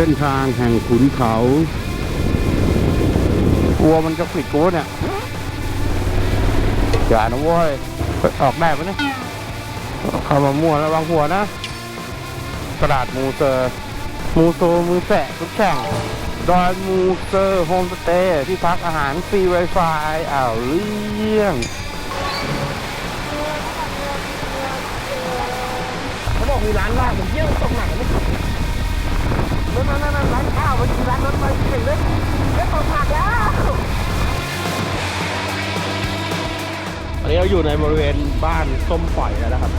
เส้นทางแห่งขุนเขา กลัวมันจะขวิดกูเนี่ยอย่านะเว้ยเฮ้ยออกได้ปะเนี่ยเข้ามามั่วระวังหัวนะกระดาษมูเซอร์มูโซมือแสะทุกแข่งดอยมูเซอร์โฮมสเตย์ที่พักอาหารฟรีไวไฟอ้าวเรื่องเขาบอกมีร้านลาบผมเที่ยวตรงไหนไม่รู้ นั่นนั่นนั่นร้านข้าวไปกินร้านรถไปกินเลยไม่ตกผักแล้วอันนี้เราอยู่ในบริเวณบ้านส้มปล่อยแล้วนะครับ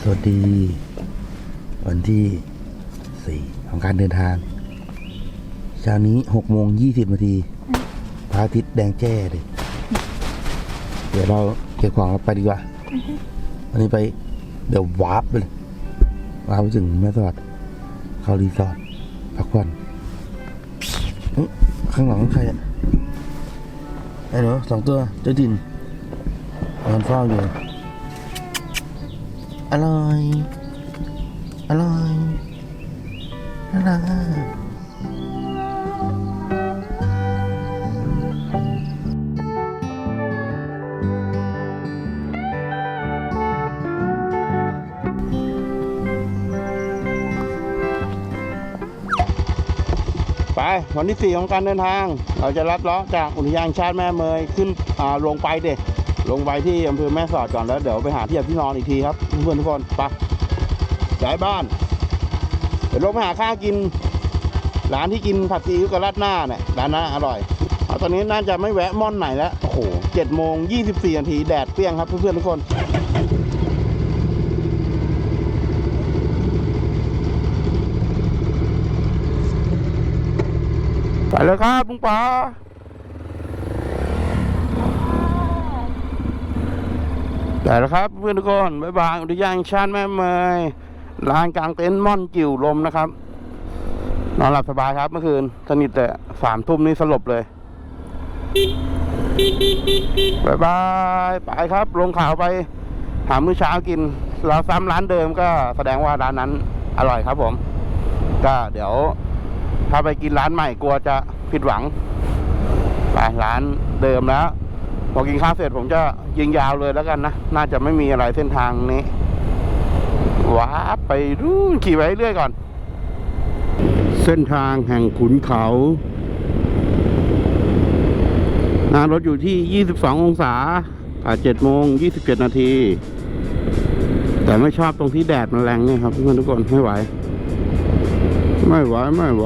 สวัสดีวันที่สี่ของการเดินทาง ช้านี้หกโมงยี่สิบนาทีพระอาทิตย์แดงแจ้เลยเดี๋ยวเราเก็บของเราไปดีกว่าวันนี้ไปเดี๋ยววาร์ปไปเลยวาร์ปไปถึงแม่สอดเข้ารีสอร์ทพักผ่อนเอ๊ะข้างหลังใครอะไอ้เหรอสองตัวเจ้าดินนอนเฝ้าอยู่อร่อย อร่อยน่ารัก วันที่สี่ของการเดินทาง เราจะลัดเลาะจากอุทยานชาติแม่เมยขึ้นอ่าลงไปเด็ลงไปที่อำเภอแม่สอดก่อนแล้วเดี๋ยวไปหาที่หลับที่นอนอีกทีครับเพื่อนทุกคนไปย้ายบ้าน เดี๋ยวลงไปหาข้าวกิน ร้านที่กินผัดซีอิ๊วกับราดหน้าเนี่ยร้านนั้นอร่อยเอาตอนนี้น่าจะไม่แวะม่อนไหนแล้วโอ้โหเจ็ดโมงยี่สิบสี่นาทีแดดเปรี้ยงครับเพื่อนๆทุกคน ไปเลยครับลุงป๋าไปแล้วครับเพื่อนทุกคนบ๊ายบายอุทยานชาติแม่เมยลานกลางเต็นท์ม่อนกิ่วลมนะครับ นอนหลับสบายครับเมื่อคืนสนิทแต่สามทุ่มนี่สลบเลยบายบายไปครับ ลงข่าวไป หามื้อเช้ากินเราซ้ำร้านเดิมก็แสดงว่าร้านนั้นอร่อยครับผม ก็เดี๋ยว ถ้าไปกินร้านใหม่กลัวจะผิดหวังไปร้านเดิมแล้วพอกินข้าวเสร็จผมจะยิงยาวเลยแล้วกันนะ น่าจะไม่มีอะไรเส้นทางนี้ว้าไปรูนขี่ไปเรื่อยก่อน เส้นทางแห่งขุนเขาน้ารถอยู่ที่ 22 องศาอ่า7โมง 27 นาที แต่ไม่ชอบตรงที่แดดมันแรงเนี่ยครับเพื่อนทุกคนไม่ไหว ไม่ไหวไม่ไหว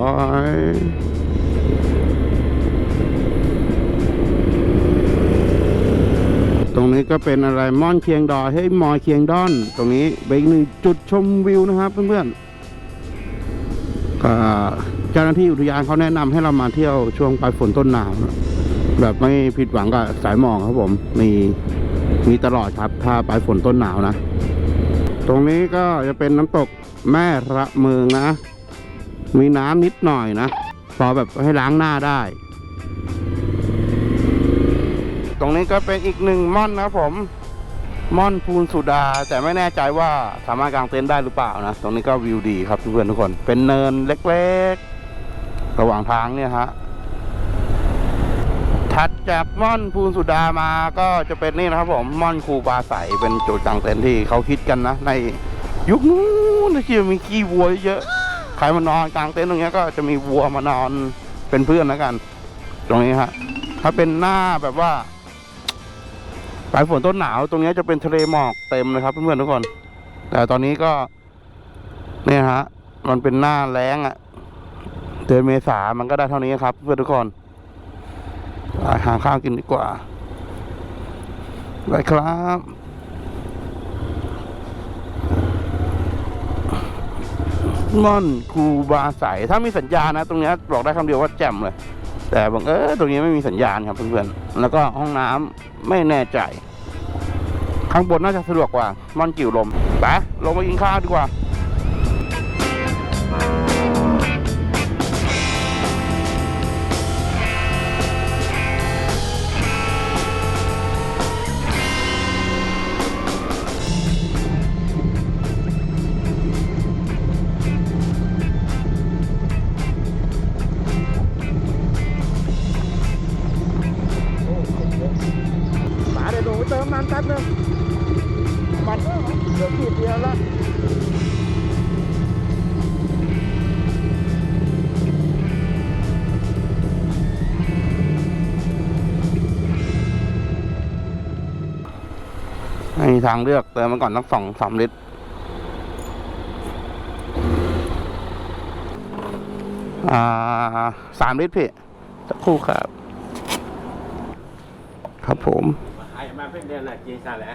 ตรงนี้ก็เป็นอะไรม่อนเคียงดอยให้มอยเคียงดอน ตรงนี้เป็นอีกหนึ่งจุดชมวิวนะครับเพื่อนๆก็เจ้าหน้าที่อุทยานเขาแนะนำให้เรามาเที่ยวช่วงปลายฝนต้นหนาวแบบไม่ผิดหวังกับสายหมอกครับผมมีมีตลอดครับ ถ้าปลายฝนต้นหนาวนะ ตรงนี้ก็จะเป็นน้ำตกแม่ระเมืองนะ มีน้ำนิดหน่อยนะ พอแบบให้ล้างหน้าได้ ตรงนี้ก็เป็นอีกหนึ่งม่อนนะผม ม่อนพูนสุดา แต่ไม่แน่ใจว่าสามารถกางเต็นท์ได้หรือเปล่านะ ตรงนี้ก็วิวดีครับเพื่อนทุกคน เป็นเนินเล็กๆ ระหว่างทางเนี่ยฮะ ถัดจากม่อนพูนสุดามาก็จะเป็นนี่นะครับผมม่อนคูบาใสเป็นจุดกางเต็นท์ที่เขาคิดกันนะในยุคนู้นที่มีขี้วัวเยอะ ใครมานอนกลางเต็นท์ตรงนี้ก็จะมีวัวมานอนเป็นเพื่อนแล้วกัน ตรงนี้ฮะถ้าเป็นหน้าแบบว่าปลายฝนต้นหนาวตรงนี้จะเป็นทะเลหมอกเต็มเลยครับเพื่อนๆทุกคน แต่ตอนนี้ก็เนี่ยฮะมันเป็นหน้าแล้งอะ่ะเดือนเมษามันก็ได้เท่านี้ครับ เพื่อนทุกคนหาข้าวกินดีกว่าไปครับ ม่อนคูบาใสถ้ามีสัญญาณนะ ตรงนี้บอกได้คำเดียวว่าแจ่มเลย แต่บังเออตรงนี้ไม่มีสัญญาณครับเพื่อนๆแล้วก็ห้องน้ำไม่แน่ใจ ข้างบนน่าจะสะดวกกว่าม่อนกิ่วลมไปลงมากินข้าวดีกว่า มีทางเลือกเติมมาก่อนตั้งสองสามลิตรอ่าสามลิตรพี่สักครู่ครับ ครับผม ai mà biết đây là chia xa lẽ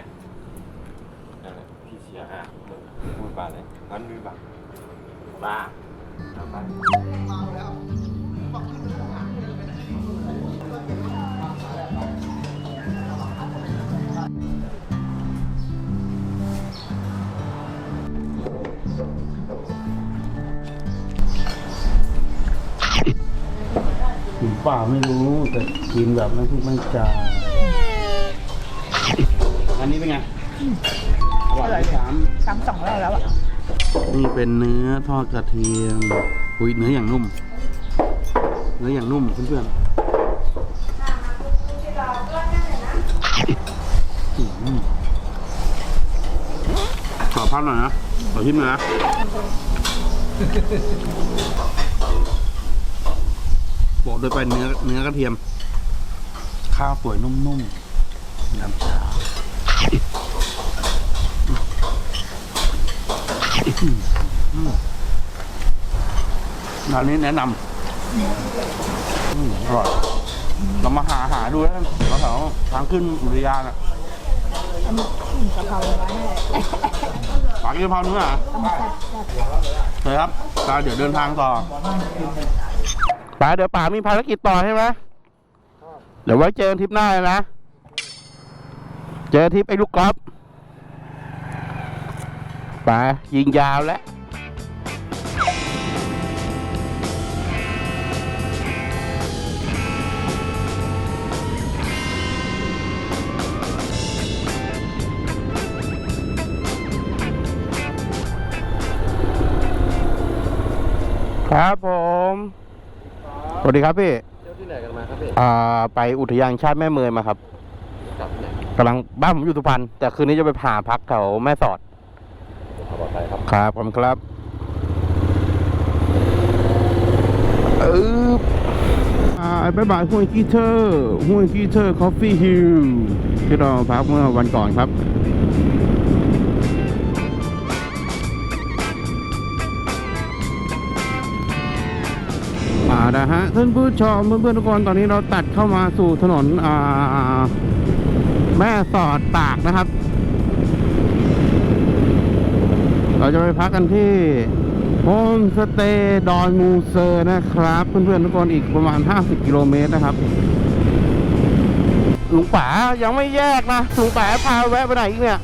พี่เชียร์ฮะพูดบ้าเลยงั้นมือบัง ba ถึ งป่าไม่รู้แต่กินแบบไม่พูดไม่จาอันนี้เป็นไงอร่อยไหมสามซ้ำสองรอบแล้วอะนี่เป็นเนื้อทอดกระเทียมอุ้ยเนื้ออย่างนุ่ม เนื้ออย่างนุ่มเพื่อนๆอืมขอพักหน่อยนะขอชิมหน่อยนะ บอกโดยไปเนื้อเนื้อกระเทียม ข้าวสวยนุ่มๆน้ำชาร้านนี้แนะนำอร่อยเรามาหาหาดูแล้วกันแถวๆทางขึ้นอุทยานอะกะเพราเนื้อนี่แหละปากกะเพราเนื้อเหรอต้มแซ่บแซ่บเลยครับตาเดี๋ยวเดินทางต่อ ป๋าเดี๋ยวป๋ามีภารกิจต่อใช่ไหมเดี๋ยวไว้เจอทริปหน้าเลยนะ เจอทริปไอ้ลูกกอล์ฟป๋ายิงยาวแล้วครับผม วัสดีครับพี่เที่ยวที่ไหนกันมาครับพี่อ่าไปอุทยานแห่งชาติแม่เมยมาครับกลับที่ไหนกำลังบ้านผมอยู่สุพรรณแต่คืนนี้จะไปผ่าพักแถวแม่สอดขอบใจครับครับผมครับเอออ่าบายบายห้วยกีเทอร์ห้วยกีเทอร์คอฟฟี่ฮิลที่เราพักเมื่อวันก่อนครับ อ่านะฮะท่านผู้ชมเพื่อนๆทุกคนตอนนี้เราตัดเข้ามาสู่ถนนอ่าแม่สอดตากนะครับ เราจะไปพักกันที่โฮมสเตย์ดอนมูเซอร์นะครับ เพื่อนๆทุกคนอีกประมาณ 50 กิโลเมตรนะครับลุงป๋ายังไม่แยกนะลุงป๋าพาแวะไปไหนอีกเนี่ย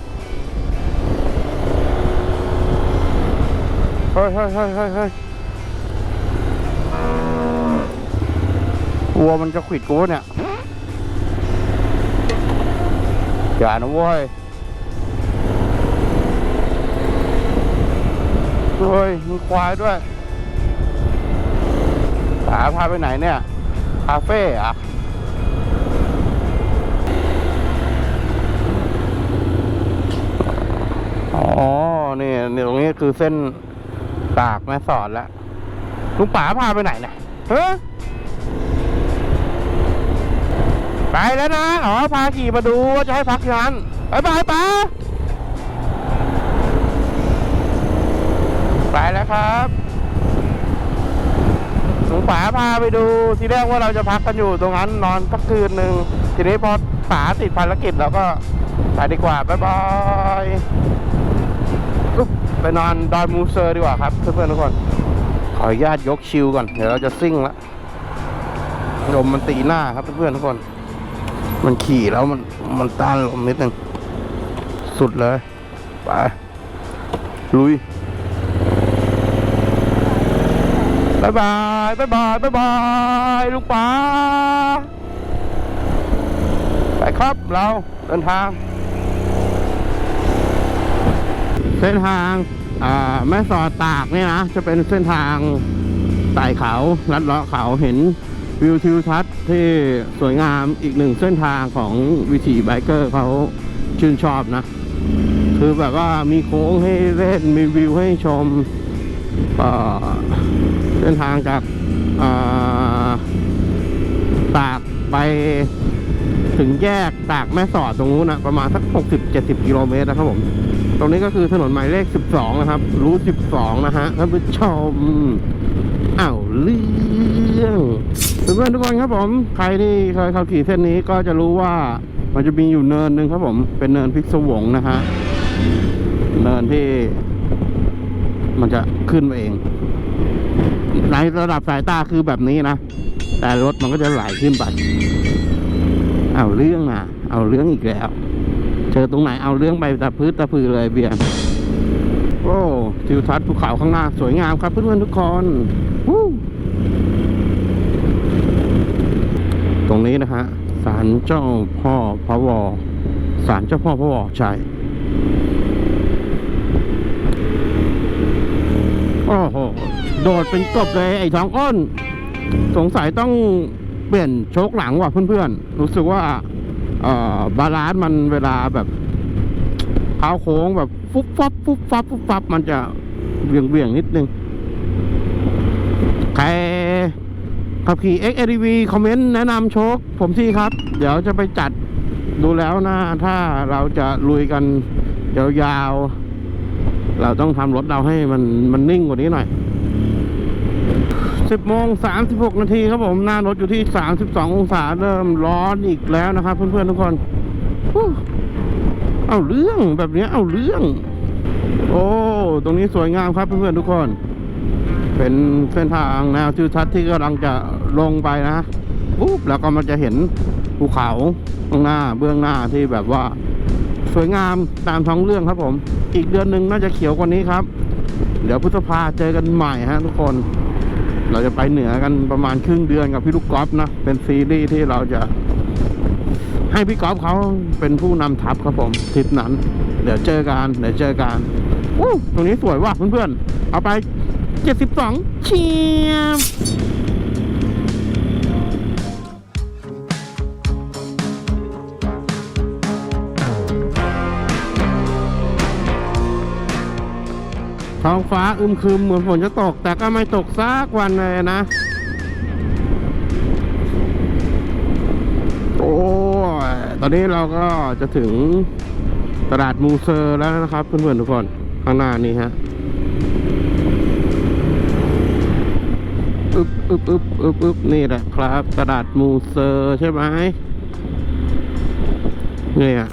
เฮ้ยเฮ้ยเฮ้ยเฮ้ยัวมันจะขวิดกูเนี่ยอย่านะเว้ยเฮ้ยมีควายด้วยสาพาไปไหนเนี่ย คาเฟ่อะอ๋อ นี่นี่ตรงนี้คือเส้นตากแม่สอดแล้วลุงป๋าพาไปไหนเนี่ยเฮ้ย ไปแล้วนะ อ๋อ พาขี่มาดูว่าจะให้พักที่นั้นไปไปป๋าไปแล้วครับหลวงป๋าพาไปดูทีแรกว่าเราจะพักกันอยู่ตรงนั้นนอนสักคืนหนึ่งทีนี้พอป๋าติดภารกิจเราก็ไปดีกว่าบ๊ายบายอุ๊บไปนอนดอยมูเซอร์ดีกว่าครับเพื่อนๆทุกคน ขออนุญาตยกชิวก่อน เดี๋ยวเราจะซิ่งละลมมันตีหน้าครับเพื่อนๆทุกคน มันขี่แล้วมันมันต้านลมนิดนึง สุดเลย ไป ลุยบายบายบายบายบายบายลูกป๋าไปครับเราเดินทาง เส้นทางอ่าแม่สอดตากเนี่ยนะ จะเป็นเส้นทางไต่เขาลัดเลาะเขาเห็น วิวทิวทัศน์ที่สวยงามอีกหนึ่งเส้นทางของวิถีไบเกอร์เขาชื่นชอบนะ คือแบบว่ามีโค้งให้เล่นมีวิวให้ชมเส้นทางจากตากไปถึงแยกตากแม่สอดตรงนู้นนะประมาณสัก 60-70 กิโลเมตรนะครับผม ตรงนี้ก็คือถนนหมายเลข 12 นะครับ รูท12 นะฮะท่านผู้ชมอ้าวเรื่อง เพื่อนๆทุกคนครับผมใครที่เคยขับขี่เส้นนี้ก็จะรู้ว่ามันจะมีอยู่เนินหนึ่งครับผม เป็นเนินพิศวงนะฮะเนินที่ มันจะขึ้นมาเอง ในระดับสายตาคือแบบนี้นะ แต่รถมันก็จะไหลขึ้นไป เอาเรื่องอะ เอาเรื่องอีกแล้วเจอตรงไหนเอาเรื่องไปตะพื้นตะพือเลยเบียร์โอ้ทิวทัศน์ภูเขาข้างหน้าสวยงามครับเพื่อนๆทุกคนวู้ต รงนี้นะฮะศาลเจ้าพ่อพระวอศาลเจ้าพ่อพระวอใช่โอ้โหโดดเป็นกบเลยไอ้ทองอ้น สงสัยต้องเปลี่ยนโชคหลังว่ะเพื่อนๆ รู้สึกว่าเอ่อบาลานซ์มันเวลาแบบเท้าโค้งแบบฟุบฟับฟุบฟับฟุบฟับมันจะเบี่ยงเบี่ยงนิดนึง ใคร ขับขี่ XADV คอมเมนต์แนะนำโชค ผมที่ครับ เดี๋ยวจะไปจัดดูแล้วนะ ถ้าเราจะลุยกันยาวๆ เราต้องทำรถเราให้มันมันนิ่งกว่านี้หน่อย 10โมง36 นาทีครับผม หน้ารถอยู่ที่ 32 องศาเริ่มร้อนอีกแล้วนะครับ เพื่อนๆ ทุกคน เอาเรื่องแบบนี้เอาเรื่อง โอ้ ตรงนี้สวยงามครับเพื่อนๆ ทุกคน เป็นเส้นทางแนวทิวทัศน์ที่กำลังจะลงไปนะปุ๊บแล้วก็มันจะเห็นภูเขาข้างหน้าเบื้องหน้าที่แบบว่า สวยงามตามท้องเรื่องครับผม อีกเดือนหนึ่งน่าจะเขียวกว่านี้ครับ เดี๋ยวพฤษภาเจอกันใหม่ฮะทุกคน เราจะไปเหนือกันประมาณครึ่งเดือนกับพี่ลูกกอล์ฟนะ เป็นซีรีส์ที่เราจะ ให้พี่กอล์ฟเขาเป็นผู้นำทัพครับผมทริปนั้น เดี๋ยวเจอกันเดี๋ยวเจอกันอู้ตรงนี้สวยว่ะเพื่อนๆเอาไป 72 เชียบท้องฟ้าอึมครึมเหมือนฝนจะตก แต่ก็ไม่ตกสักวันเลยนะ โอ้ยตอนนี้เราก็จะถึงตลาดมูเซอร์แล้วนะครับเพื่อนๆทุกคน ข้างหน้านี้ฮะ อึบอึบอึบอึบอึบนี่แหละครับตลาดมูเซอร์ใช่ไหมเนี่ย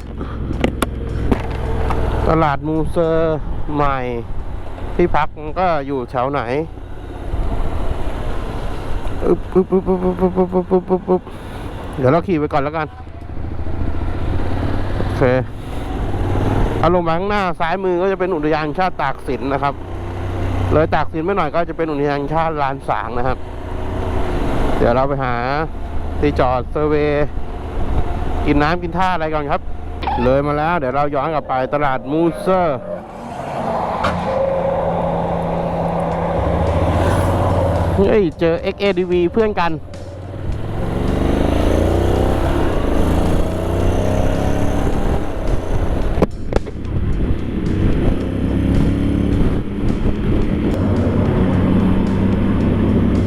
ตลาดมูเซอร์ใหม่ที่พักมันก็อยู่แถวไหนอึบอึบอึบอึบอึบอึบอึบอึบอึบอึบอึบเดี๋ยวเราขี่ไปก่อนแล้วกัน โอเคเอาลงมาข้างหน้าซ้ายมือก็จะเป็นอุทยานชาติตากสินนะครับ เลยตากสินไม่หน่อยก็จะเป็นอุทยานชาติลานสางนะครับ เดี๋ยวเราไปหาที่จอดเซอร์เวกินน้ำกินท่าอะไรก่อนครับ เลยมาแล้ว เดี๋ยวเราย้อนกลับไปตลาดมูเซอร์เฮ้ยเจอ XADV เพื่อนกัน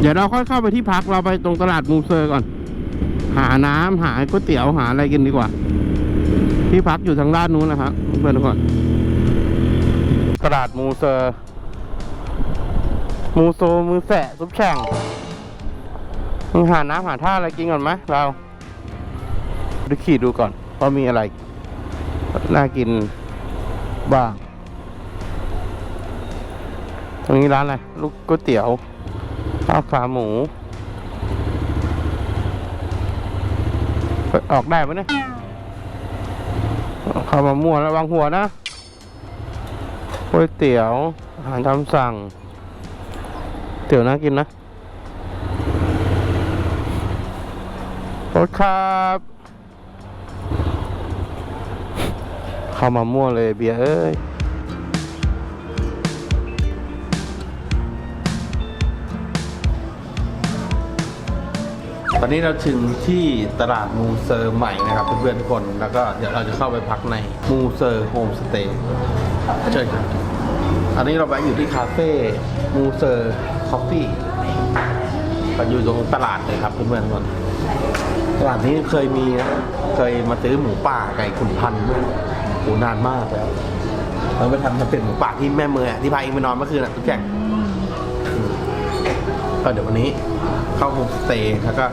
เดี๋ยวเราค่อยเข้าไปที่พักเราไปตรงตลาดมูเซอร์ก่อน หาน้ำหาก๋วยเตี๋ยวหาอะไรกินดีกว่า ที่พักอยู่ทางด้านนู้นนะครับเพื่อนทุกคนตลาดมูเซอร์มูโซมือแสะซุปแข่งมึงหาน้ำหาท่าอะไรกินก่อนไหมเราดูขี่ดูก่อนว่ามีอะไรน่ากินบ้าง ตรงนี้ร้านอะไร ลูกก๋วยเตี๋ยว ข้าวขาหมู ออกได้ไหมเนี่ยข้าวมามั่วระวังหัวนะก๋วยเตี๋ยว อาหารตามสั่ง เตี๋ยวน่ากินนะรถครับข้าวมามั่วเลยเบียร์เอ้ย ตอนนี้เราถึงที่ตลาดมูเซอร์ใหม่นะครับเพื่อนๆทุกคน แล้วก็เดี๋ยวเราจะเข้าไปพักในมูเซอร์โฮมสเตย์เชิญครับอันนี้เราไปอยู่ที่คาเฟ่มูเซอร์คอฟฟี่ก็อยู่ตรงตลาดเลยครับเพื่อนๆทุกคนตลาดนี้เคยมีนะเคยมาซื้อหมูป่าไก่ขุนพันธุ์โหนานมากแล้วเราไปทำทำเป็นหมูป่าที่แม่เมืองอที่พาเองไปนอนเมื่อคืนอะทุกอย่ก็เดี๋ยววันนี้เข้าโฮมสเตย์แล้วก็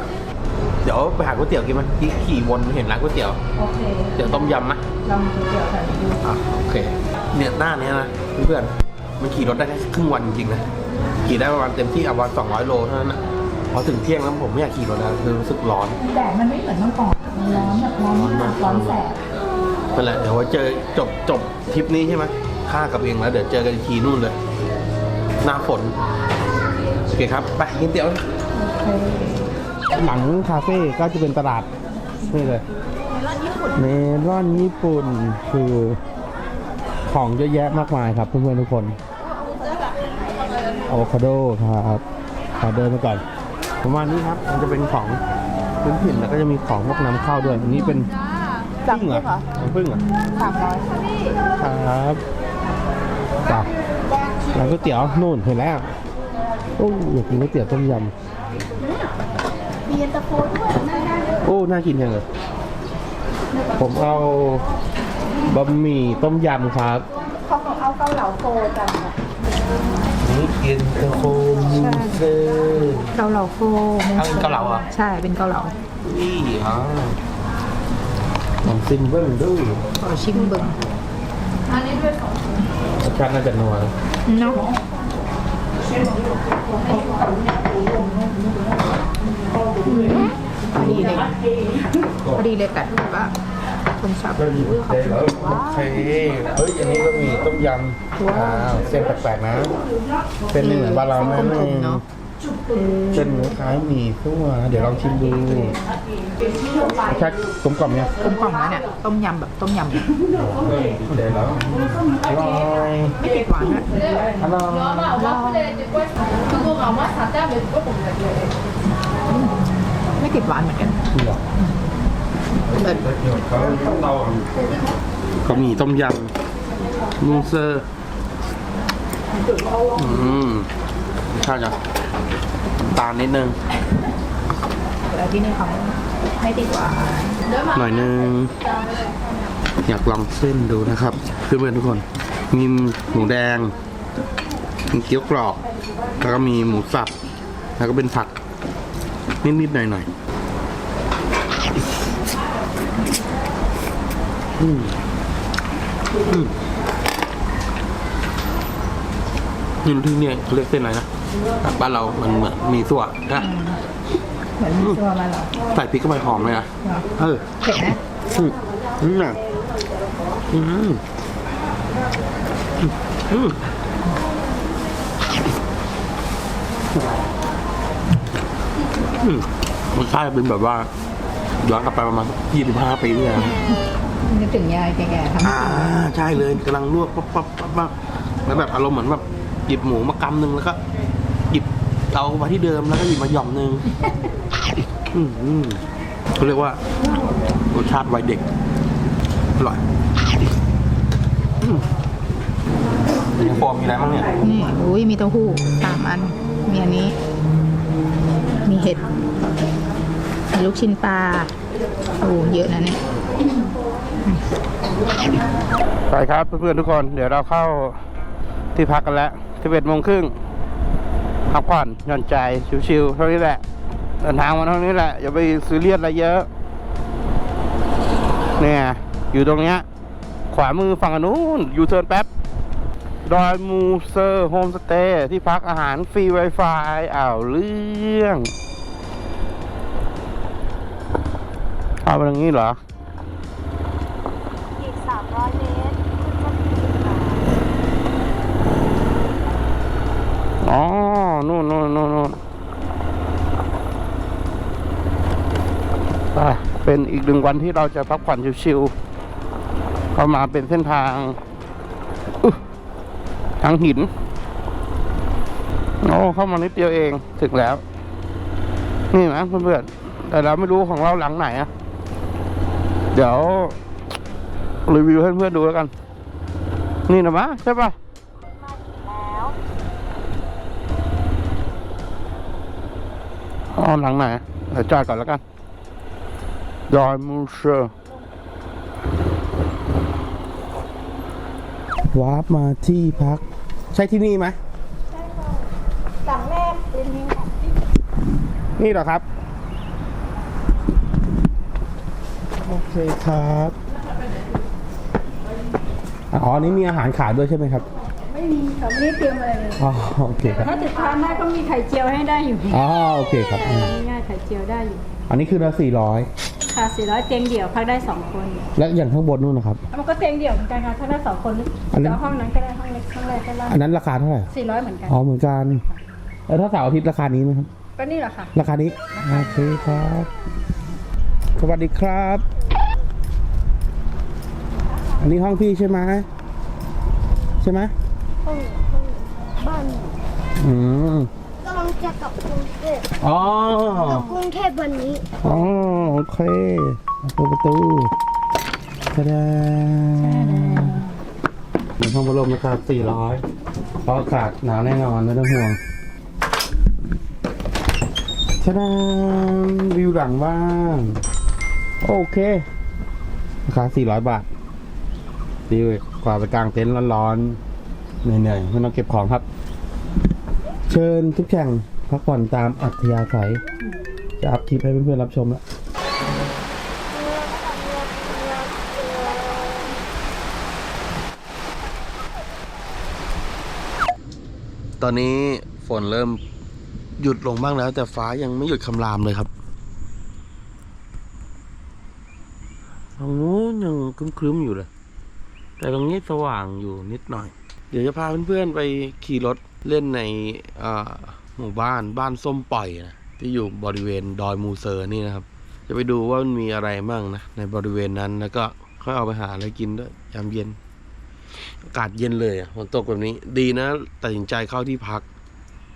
ดี๋ยวไปหาก๋วยเตี๋ยวกินมันที่ขี่วนเห็นร้านก๋วยเตี๋ยวโอเคเดี๋ยวต้มยำไหมลองดูเดี๋ยวใส่ดูอะโอเค เนี่ยหน้าเนี้ยนะเพื่อนๆมันขี่รถได้แค่ครึ่งวันจริงๆนะขี่ได้ประมาณเต็มที่อะวันสองร้อยโลเท่านั้นนะพอถึงเที่ยงแล้วผมไม่อยากขี่รถแล้วคือรู้สึกร้อนแดดมันไม่เหมือนเมื่อก่อนมันร้อนแบบร้อนมากร้อนแสบนั่นแหละเดี๋ยวไว้เจอจบจบทริปนี้ใช่ไหมข้ากับเองแล้วเดี๋ยวเจอกันอีกทีนู่นเลยหน้าฝนโอเคครับ ไปกินเตี๋ยว หลังคาเฟ่ก็จะเป็นตลาดนี่เลยเมลอนญี่ปุ่นคือของเยอะแยะมากมายครับเพื่อนๆทุกคนอะโวคาโดครับขอเดินมาก่อนประมาณนี้ครับ มันจะเป็นของพื้นถิ่นแล้วก็จะมีของพวกน้ำเข้าด้วย อันนี้เป็นสั่งพึ่งเหรเหรออน้ำพึ่งเหรอสามร้อยครับจ้ะร้านก๋วยเตี๋ยวนู่นเห็นแล้วโอ้อยากกินก๋วยเตี๋ยวต้มย มีเย็นตาโฟด้วยน่าได้ำโอ้ น่ากินจังเลยผมเอาบะหมี่ต้มยำครับเขาเอาเกาเหลาโฟกันอะนี่กินตะโคมูเซอร์เกาเหลาโฟเอาเป็นเกาเหลาเหรอใช่เป็นเกาเหลานี่อ๋อลองซิมเบิ้งดูขอชิมเบิ่งรสชาติน่าจะนัวนะเนาะ พอดีเลยพอดีเลยกัดแบบว่าคนชอบอุ้ยขอบคุณว้าโอเคเฮ้ยอันนี้ก็มีต้มยำอ้าวเส้นแปลกๆนะ เส้นไม่เหมือนบ้านเราแน่กลมๆเนาะ เส้นคล้ายหมี่ซั่วเดี๋ยวลองชิมดูรสชาติกลมกล่อมเนี่ยกลมกล่อมแล้วเนี่ยต้มยำแบบต้มยำเฮ้ยเดี๋ยวแล้วอร่อยไม่ติดหวานอะอร่อยไม่ติดหวานเหมือนกันนี่หรอแต่ก็มีต้มยำมูเซอร์อืมรสชาติจะน้ำ ตาลนิดนึงแต่ที่นี่เขาไม่ติดหวานหน่อยนึง อยากลองเส้นดูนะครับ เพื่อนๆทุกคน มีหมูแดง มีเกี๊ยวกรอบ แล้วก็มีหมูสับ แล้วก็เป็นผัก นิดๆหน่อยๆอืมอืมนี่รู้ที่เนี่ยเขาเรียกเส้นอะไรนะ บ้านเรามันเหมือนมีส่วนนะเหมือนมีตัวมาเหรอใส่พริกเข้าไปหอมเลยนะเหรอเออเผ็ดนะอืมอืมอะอืมอืมอืมรสชาติเป็นแบบว่าย้อนกลับไปประมาณยี่สิบห้าปีที่แล้วนึกถึงยายแก่ๆทำอ่าใช่เลยกำลังลวกปั๊บปั๊บปั๊บปั๊บแล้วแบบอารมณ์เหมือนแบบหยิบหมูมากำหนึ่งแล้วก็หยิบ เอามาที่เดิมแล้วก็หยิบมาหย่อมหนึ่งอืมอืมเขาเรียกว่ารสชาติวัยเด็กอร่อยอืมมีฟอร์มมีอะไรบ้างเนี่ยนี่อุ้ยมีเต้าหู้สามอัน มีอันนี้ มีเห็ดมีลูกชิ้นปลาโอ้เยอะนะเนี่ย ไปครับเพื่อนๆทุกคน เดี๋ยวเราเข้าที่พักกันแล้ว11โมงครึ่ง พักผ่อนหย่อนใจชิวๆเท่านี้แหละเดินทางมาเท่านี้แหละอย่าไปซื้อเลียดอะไรเยอะ เนี่ยอยู่ตรงเนี้ยขวามือฝั่งนนู้นยูเทิร์นแป๊บดอยมูเซอร์โฮมสเตย์ที่พักอาหารฟรี Wi-Fi อ้าวเรื่องเอาไปตรงนี้เหรอ อีก 300 เมตร คุณจะถึงจุดหมาย อ๋อ นู่นนู่นนู่นนู่นเป็นอีกหนึ่งวันที่เราจะพักผ่อนชิวๆเข้ามาเป็นเส้นทางทางหิน โอ้ เข้ามานิดเดียวเอง ถึงแล้ว นี่นะเพื่อนๆ แต่เราไม่รู้ของเราหลังไหนอะเดี๋ยวรีวิวให้เพื่อนๆดูแล้วกัน นี่นะมะใช่ปะ แล้ว อ๋อหลังไหนเดี๋ยวจอดก่อนแล้วกันดอยมูเซอร์วาร์ปมาที่พัก ใช่ที่นี่ไหมหลังแรกเป็นนี้ค่ะนี่เหรอครับ โอเคครับ อ๋อ นี่มีอาหารขายด้วยใช่ไหมครับ ไม่มีค่ะไม่ได้เตรียมอะไรเลยอ๋อโอเคครับถ้าจะทานได้ก็มีไข่เจียวให้ได้อยู่อ๋อโอเคครับอืมง่ายๆไข่เจียวได้อยู่ อันนี้คือละสี่ร้อยค่ะ400เตียงเดี่ยวพักได้2คน และอย่างข้างบนนู่นนะครับ มันก็เตียงเดี่ยวเหมือนกันค่ะถ้าได้สองคนอันนั้น แล้วห้องนั้นก็ได้ห้องเล็กห้องแรกก็ได้อันนั้นราคาเท่าไหร่400เหมือนกัน อ๋อเหมือนกันแล้วถ้าเสาร์อาทิตย์ราคานี้ไหมครับ ก็นี่แหละค่ะ ราคานี้โอเคครับ สวัสดีครับ อันนี้ห้องพี่ใช่ไหมใช่ไหม ห้องห้องบ้านอืมกำลังจะกลับกรุงเทพอ๋อกลับกรุงเทพวันนี้อ๋อโอเคเปิดประตูตะดาในห้องพัดลมนะครับ400เพราะอากาศหนาวแน่นอนไม่ต้องห่วงตะดาวิวหลังบ้านโอเคราคา400 บาทดีกว่าไปกลางเต็นท์ร้อนๆ เหนื่อยๆไม่ต้องเก็บของครับ เชิญทุกแข่งพักผ่อนตามอัธยาศัย จะอัพคลิปให้เพื่อนๆรับชมล้วตอนนี้ฝนเริ่มหยุดลงบ้างแล้ว แต่ฟ้ายังไม่หยุดคำรามเลยครับตรงนู้นยังครึ้มๆอยู่เลย แต่ตรงนี้สว่างอยู่นิดหน่อย เดี๋ยวจะพาเพื่อนๆไปขี่รถเล่นในหมู่บ้านบ้านส้มปล่อยนะที่อยู่บริเวณดอยมูเซอร์นี่นะครับ จะไปดูว่ามันมีอะไรมั่งนะในบริเวณนั้นแล้วก็ค่อยเอาไปหาอะไรกินด้วยยามเย็น อากาศเย็นเลยฝนตกแบบนี้ ดีนะตัดสินใจเข้าที่พัก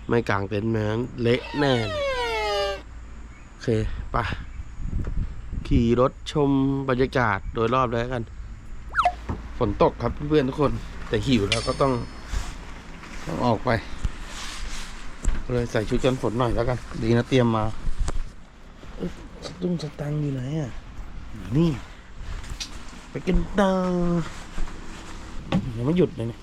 ไม่กางเต็นท์แม้นเละแน่โอเคไปขี่รถชมบรรยากาศโดยรอบแล้วกัน ฝนตกครับเพื่อนๆทุกคน แต่หิวแล้วก็ต้องต้องออกไป เลยใส่ชุดกันฝนหน่อยแล้วกัน ดีนะเตรียมมาสตุ้งสตังอยู่ไหนอะ นี่ ไปกันต่อยังไม่หยุดเลยเนี่ย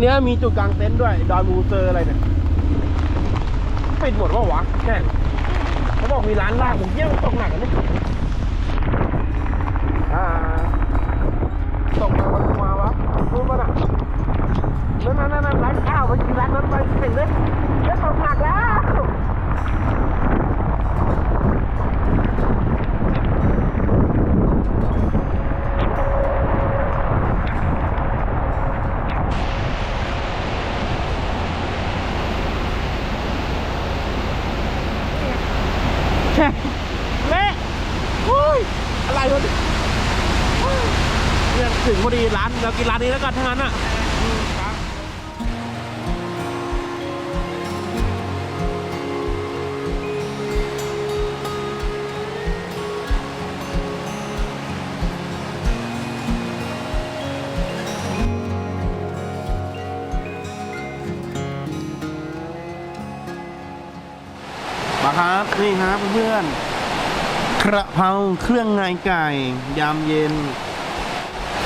เนี้ยมีจุดกลางเต็นท์ด้วย ดอยมูเซอร์อะไรเนี่ยปิดหมดว่าวะแค่เขาบอกมีร้านลาบผมเยี่ยมตกหนักอันนี้อ่าตกมาวันมาวะรู้ป่ะน่ะนั่นนั่นนั่นร้านข้าวไปกินร้านนั้นไปเห็นเลยเฮ้ยตกหนักแล้ว เละอุ้ย อะไรวะเนี่ยเนี่ยถึงพอดีร้าน เรากินร้านนี้แล้วกันทั้งนั้นอะมาครับนี่ครับเพื่อนๆกระเพราเครื่องในไก่ ยามเย็น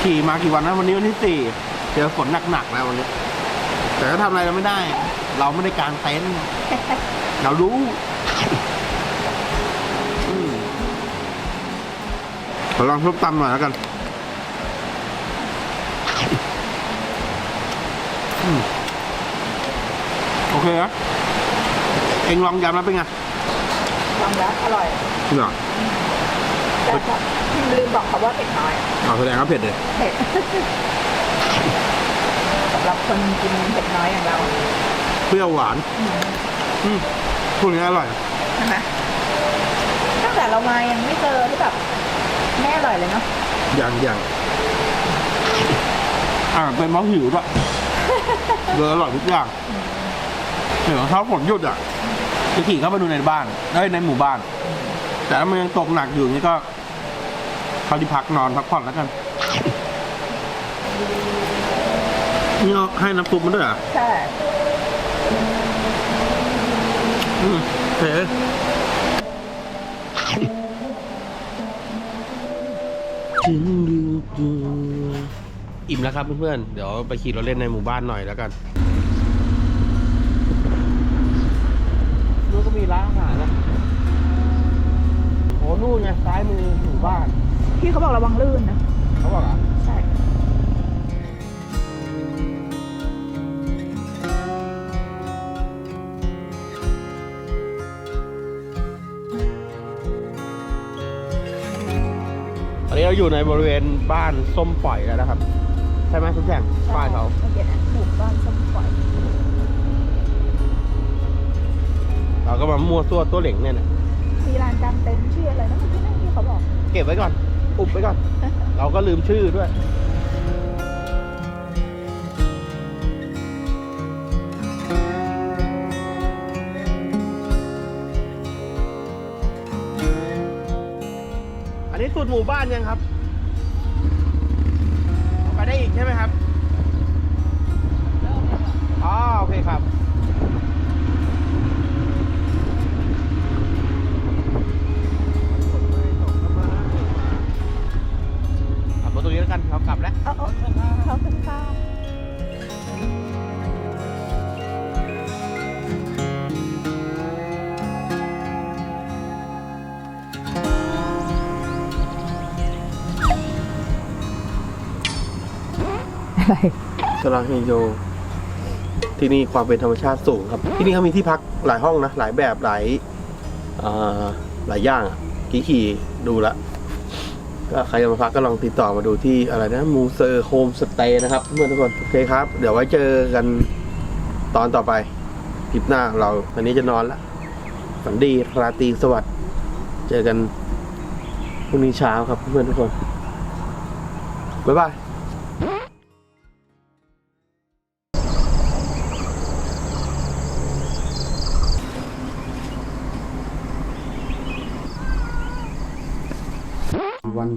ขี่มากี่วันนะวันนี้วันที่สี่เจอฝนหนักๆแล้ววันนี้แต่ก็ทำอะไรเราไม่ได้ เราไม่ได้กางเต็นท์เรารู้อืมขอลองทุบตำหน่อยแล้วกันอืมโอเคนะเองลองยำแล้วเป็นไงลองแล้วอร่อยเหรอ แต่ที่ลืมบอกเขาว่าเผ็ดน้อยเอาแสดงว่าเผ็ดเลยเผ็ดสำหรับคนกินเผ็ดน้อยอย่างเราเปรี้ยวหวานอืมพวกนี้อร่อยใช่ไหมตั้งแต่เรามายังไม่เจอที่แบบแม่อร่อยเลยเนาะอย่างอย่างอ่าเป็นเพราะหิวด้วยเลยอร่อยทุกอย่างเดี๋ยวถ้าฝนหยุดอะจะขี่เข้าไปดูในบ้านเอ้ยในหมู่บ้าน แต่ถ้ามันยังตกหนักอยู่นี่ก็ เขาที่พักนอนพักผ่อนแล้วกันนี่เอาให้น้ำซุปมันด้วยเหรอะใช่อืมเฮ้ยอิ่มแล้วครับเพื่อนๆ เดี๋ยวไปขี่รถเล่นในหมู่บ้านหน่อยแล้วกันนู่นก็มีร้านอาหารนะโอ้นู่นไงซ้ายมือหมู่บ้าน พี่เขาบอกระวังลื่นนะเขาบอกอะใช่ตอนนี้เราอยู่ในบริเวณบ้านส้มปล่อยแล้วนะครับ ใช่ไหมทุกอย่างบ้านเขา เมื่อกี้นะหมู่บ้านสมปล่อยเราก็มามั่วตัวตัวเหล่งเนี่ยนะมีลานกลางเต็นท์ชื่ออะไรนะเมื่อกี้นะที่เขาบอก เก็บไว้ก่อน อุบไว้ก่อน เราก็ลืมชื่อด้วยอันนี้สุดหมู่บ้านยังครับ ไปได้อีกใช่ไหมครับอ๋อโอเคครับ กันเรากลับแล้วเออเออเขาเป็นข้าวอะไรสลาเฮโย ที่นี่ความเป็นธรรมชาติสูงครับ ที่นี่เขามีที่พักหลายห้องนะ หลายแบบหลายอ่าหลายอย่างอะกี่ขี่ดูละ ก็ใครจะมาพักก็ลองติดต่อมาดูที่อะไรนะมูเซอร์โฮมสเตย์นะครับเพื่อนทุกคนโอเคครับ เดี๋ยวไว้เจอกันตอนต่อไปคลิปหน้าเราวันนี้จะนอนละฝันดีราตรีสวัสดิ์เจอกันพรุ่งนี้เช้าครับเพื่อนทุกคนบ๊ายบาย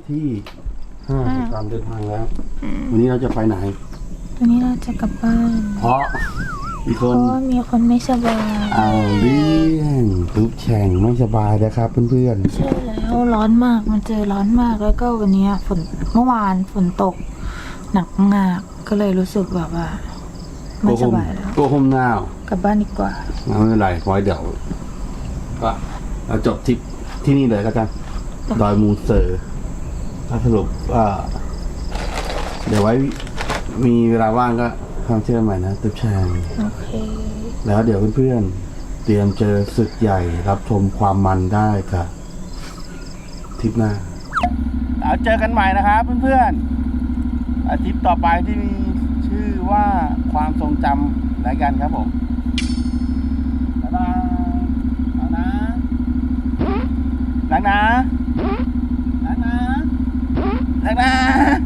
ที่ห้าของการเดินทางแล้ว วันนี้เราจะไปไหน วันนี้เราจะกลับบ้าน เพราะมีคเพน ราะว่ามีคนไม่สบายเอาเรื่องตุ๊บแข่งไม่สบายนะครับเพื่อนใช่แล้วร้อนมากมันเจอร้อนมากแล้วก็วันเนี้ยฝนเมื่อวานฝนตก หนักมากก็เลยรู้สึกแบบว่าๆไม่สบายแล้วโกโฮมนาวกลับบ้านดีกว่า ไม่เป็นไรพอยเดี๋ยวก็เราจบทริปที่นี่เลยแล้วกัน ดอยมูเซอร์ถ้า สรุปว่าเดี๋ยวไว้มีเวลาว่างก็ความเชื่อใหม่นะตุ๊บแข่งโอเค แล้วเดี๋ยวเพื่อนๆ เตรียมเจอศึกใหญ่รับชมความมันได้กับทริปหน้าแล้วเจอกันใหม่นะครับเพื่อนๆอาทิตย์ต่อไปที่มีชื่อว่าความทรงจำรายกันครับผม บ๊ายบายเอานะรักนะ Thật ra